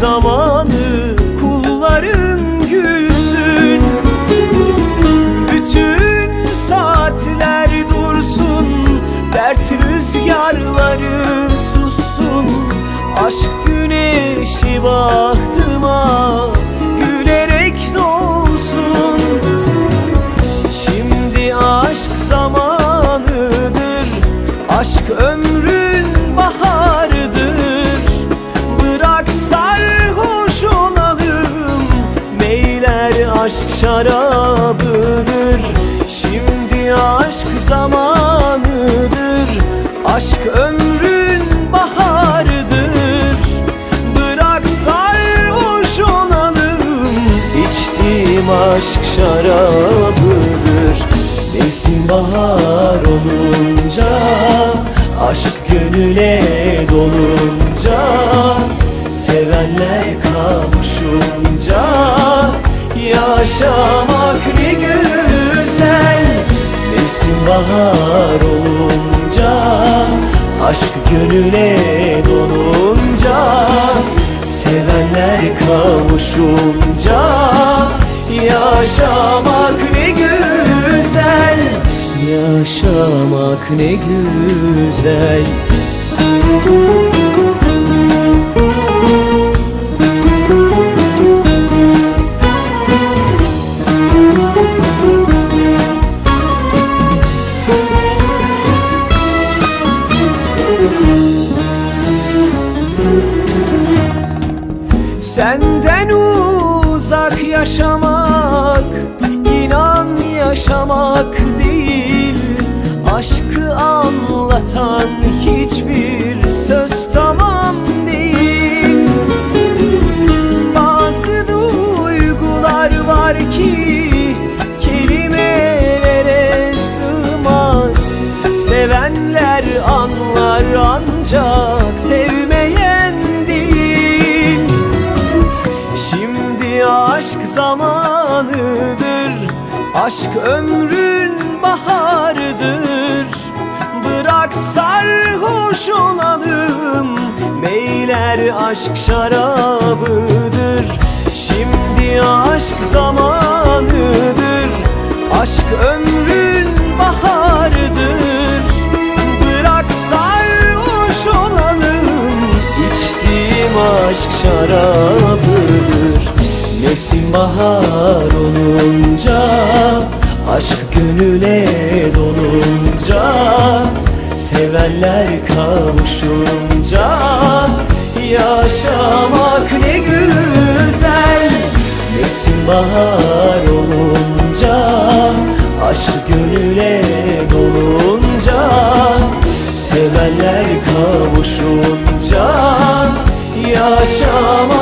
zamanı kulların gülsün. Bütün saatler dursun Dert rüzgarları sussun. Aşk güneşi bahtıma Gülerek doğsun. Şimdi aşk zamanıdır Aşk ömrün Aşk ömrün baharıdır. Bırak sarhoş olalım İçtiğim aşk şarabıdır. Mevsim bahar olunca Aşk gönüle dolunca Sevenler kavuşunca Yaşamak ne güzel. Mevsim bahar olunca gönüle dolunca Sevenler kavuşunca Yaşamak ne güzel Yaşamak ne güzel Senden uzak yaşamak inan yaşamak değil. Aşkı anlatan hiçbir söz tamam değil. Bazı duygular var ki zamanıdır. Aşk ömrün baharıdır. Bırak sarhoş olalım Meyler aşk şarabıdır. Şimdi aşk zamanıdır Aşk ömrün baharıdır. Bırak sarhoş olalım İçtiğim aşk şarabıdır bahar olunca Aşk gönüle dolunca Sevenler kavuşunca Yaşamak ne güzel. Mevsim bahar olunca Aşk gönüle dolunca Sevenler kavuşunca Yaşamak